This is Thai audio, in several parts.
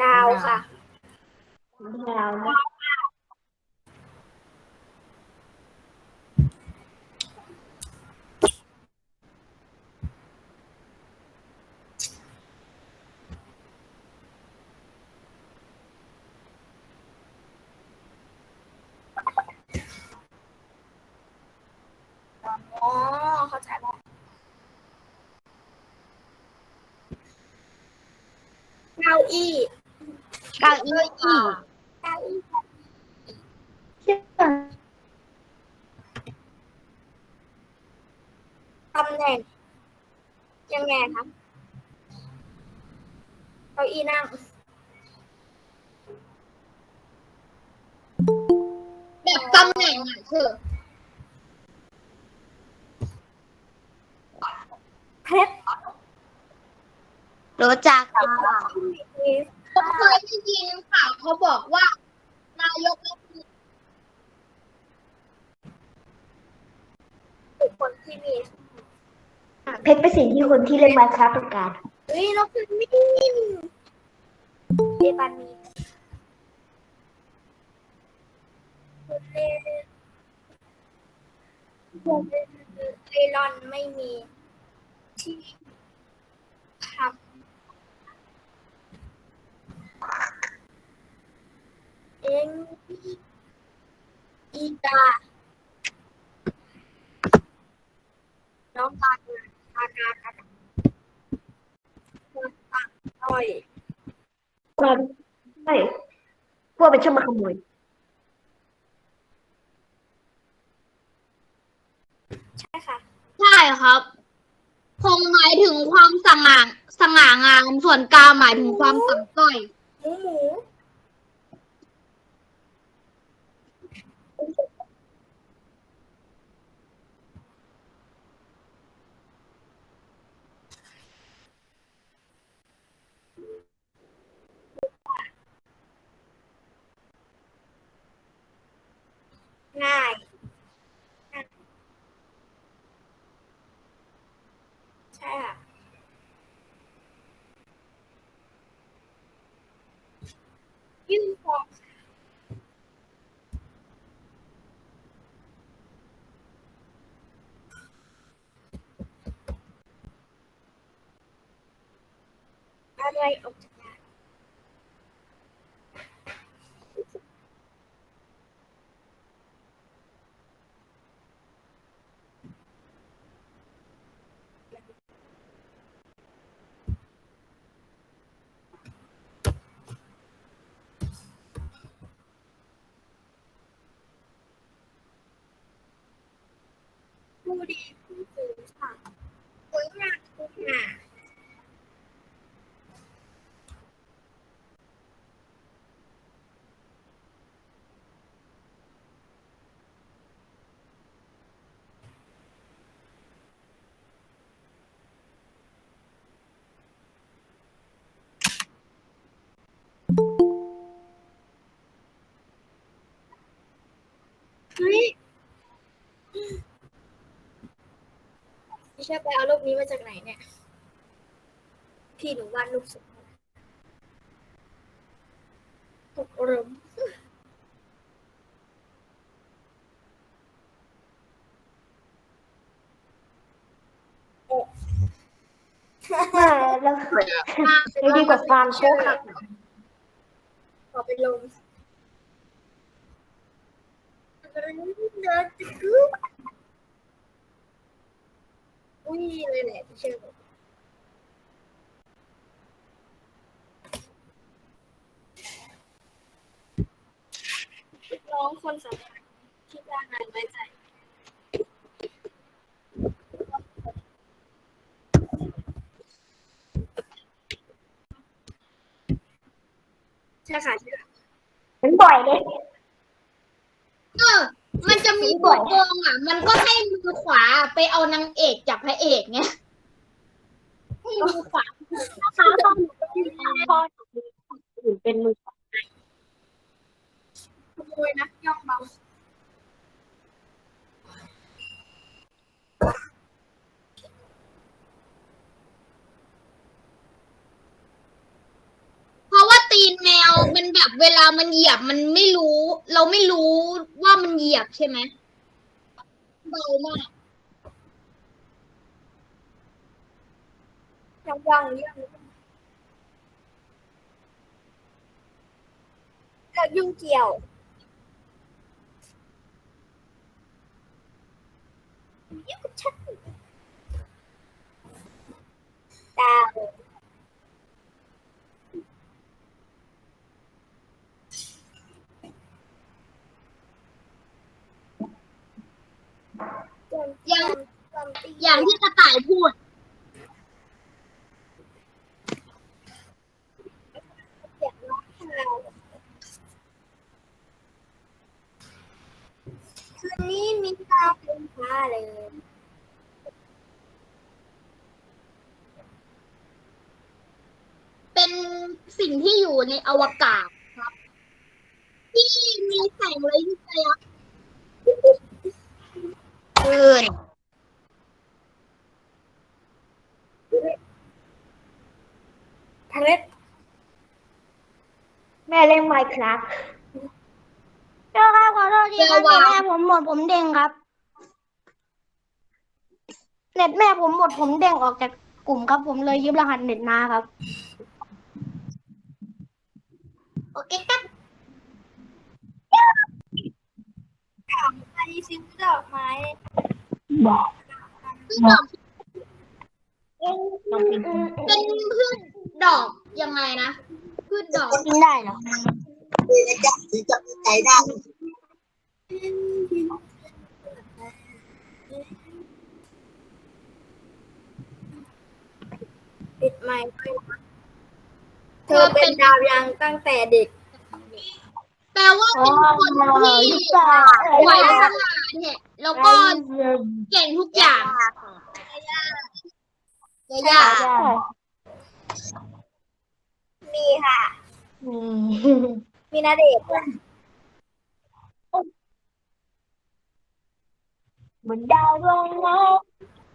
ดาวค่ะ ดาวนะอ๋อเข้าใจแล้วเก้าอี้เก้า อี้เก้าอี้เชื่อตำแหน่งยังไงครับเก้าอี้นั่งแบบตำแหน่งอะคือเพชรรู้จักค่ะ ผมเคยได้ยินข่าวเขาบอกว่า นายกรัฐมนตรีบุคคลที่มีเพชรเป็นสิ่งที่คนที่เล่นมาครับต้องการเฮ้ยนกพิราบเดบันนีเลเลลอนไม่มีที่ท เองอีกา น้องตาตากาตากาตาต้อยความใช่พวกเป็นชอบมาขโมยใช่ค่ะ ใช่ครับคงหมายถึงความสง่าสง่างาม ส่วนกาหมายถึงความต่ำต้อย หมูหมูง่าย ใช่ค่ะ ยื่นฟ้อง อะไรออกจากงานผู้ดีผู้สื่อค่ะผลงานทุกงาน เฮ้ย พี่เชื่อไปเอารูปนี้มาจากไหนเนี่ย พี่หนูวาดรูปสวยมากตกรมมาแล้วไม่ดีกว่าความโชคค่ะขอไปลง อุ้ยเลยแหละพี่เชื่อน้องคนสำคัญที่จ้างงานไว้ใจใช่ค่ะใช่ค่ะเป็นบ่อยเลย บทโกงอะ มันก็ให้มือขวาไปเอานางเอกจากพระเอกไงให้มือขวาค้าต้องพ่ออื่นเป็นมือขโมยนะย่องเบาเพราะว่าตีมันแบบเวลามันเหยียบมันไม่รู้ เราไม่รู้ว่ามันเหยียบใช่ไหม เบามากยังยังยังเลิกยุ่งเกี่ยวยุ่งกับฉันดาวจน อย่าง จนตี อย่างที่กระต่ายพูด เสียงร้องไห้คืนนี้มีดาวเป็นฟ้าเลยเป็นสิ่งที่อยู่ในอวกาศครับ ที่มีแสงระยิบระยับเกินทางเล็บแม่เล่นไมค์ครับเจ้าครับขอโทษทีครับเน็ตแม่ผมหมดผมเด้งครับ เน็ตแม่ผมหมดผมเด้งออกจากกลุ่มครับ ผมเลยยืมรหัสเน็ตนาครับ โอเคครับไปซื้อดอกไม้บอกพืชดอกเป็นพืชดอกยังไงนะพืชดอกกินได้เหรอปิดไมค์ด้ วยนะเธอเป็นดาวยังตั้งแต่เด็ก แปลว่าเป็นคนที่ไหวพริบเนี่ยแล้วก็เก่งทุกอย่างยายามีค่ะ มีมีนาเดชน์ด้วยเหมือนดาวดวงนั้น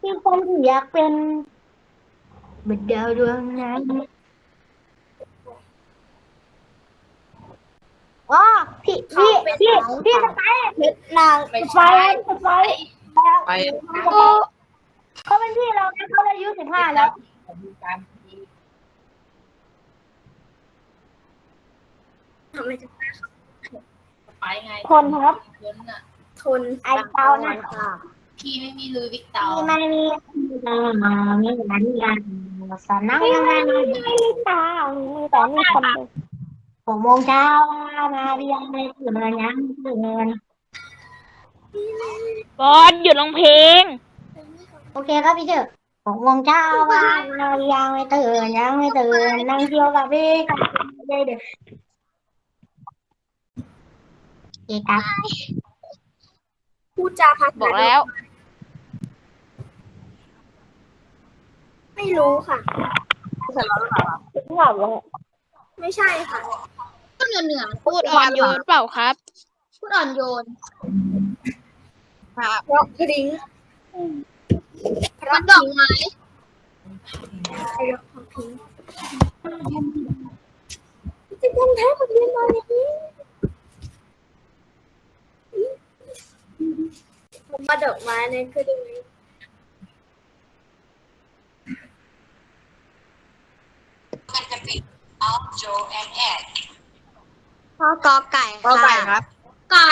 ที่ผมอยากเป็น เหมือนดาวดวงนั้นอ๋อพี่พี่พี่พี่สไปร์เพชรนางสไปร์สไปร์ไปเขาเขาเป็นพี่เรานะเขาอายุสิบห้าแล้วทำไมจะไปไงคนครับคนน่ะทนไอเตานะพี่ไม่มีลือวิกเตาพี่ไม่มีมามีนันกั นสนังยังไงไม่มีตามีแต่มีคนเดียวหกโมงเช้ามาเรียนในตื่นมายังตื่นบอลหยุดร้องเพลง โอเคครับพี่เจอหกโมงเช้ามาเรายังไม่ตื่นยังไม่ตื่นนั่งเที่ยวกับพี่เด็กเด็กเด็กครับพูดจาพักบอกแล้ว ไม่รู้ค่ะหลับแล้วไม่ใช่ค่ะก็เหนือเหนือพูดอ่อนโยนเปล่าครับ พูดอ่อนโยนเพราะพริ้งเพมัราะนดอกไม้เพราะพริ้งจะยังแท้กับเรียนมาอย่างนี้ผมมาดอกไม้เนี่ยคือดูไหม พ่อกอไก่ก็ไก่ครับไก่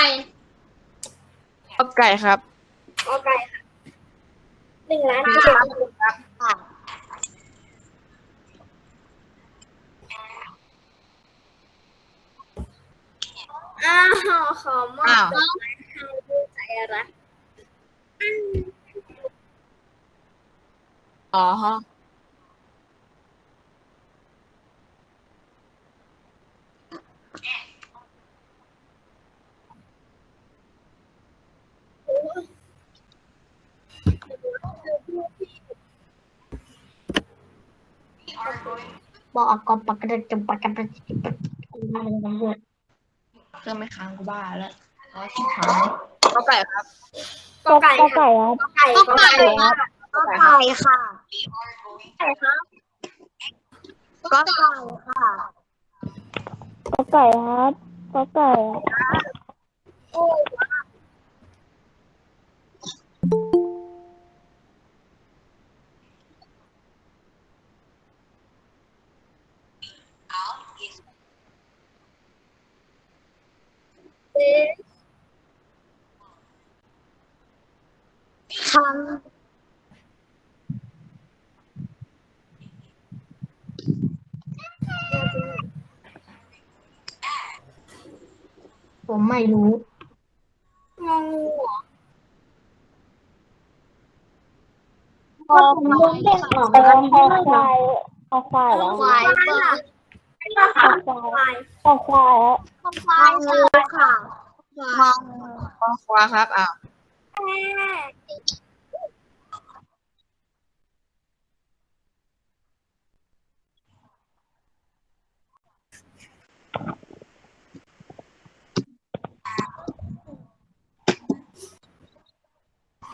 ก็ไก่ครับก็ไก่ค่ะหนึ่งล้านเจ็ดครับอ้าวขอมอบอ้าวดอกไม้ให้ด้วยใจรักอ๋อ ฮะบอกกอปกระจุปกระจุปเครื่องไม่ค้างกูบ้าแล้วอ๋อที่ค้างก็ไก่ครับก็ไก่ค่ะครับก็ไก่ก็ไก่ค่ะก็ไก่ค่ะก็ไก่ค่ะก็ไก่ครับกอไก่โอ้ ผมไม่รู้ งองูเหรอพอผมเล่นเล่นออกมาแล้วคอควายคอควายแล้วควายก็คอควายควายคอควายแล้วควายงูค่ะควายคอควายครับอ้าวแม่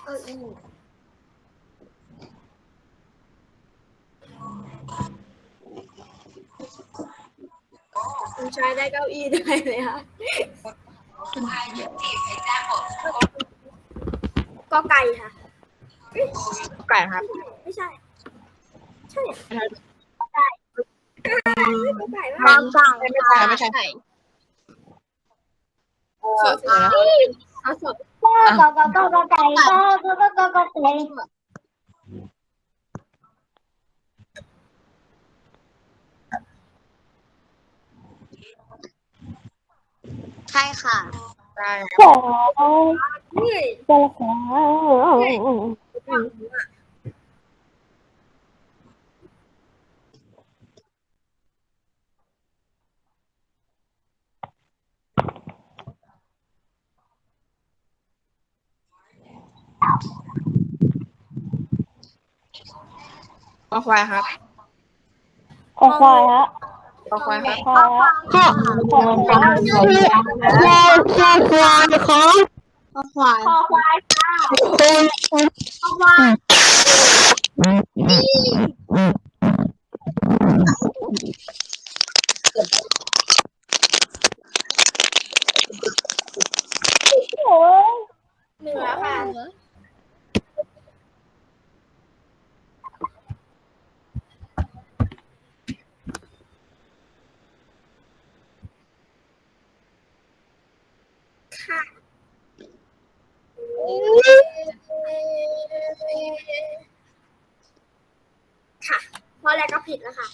เอออือคุณชายได้เก้าอี้ได้เลยค่ะก็ไก่ค่ะไก่ครับ ไม่ใช่ ใช่เหรอ ไม่ใช่ ก็ไก่ก็ไก่ บางไก่ไม่ใช่ไม่ใช่เออเดี๋ยวนะเอาสดก็ก็ก็ก็ไก่ก็ก็ก็ก็ก็ไก่ใช่ค่ะได้ขอเฮ้ยจะข คอควายครับคอควายฮะคอควายครับควายฮะคอควายคอควายครับข้อควายคอควายข้อควาย โอ้ย เหนือค่ะ ค่ะ ค่ะเพราะอะไรก็ ผิดแล้วค่ะ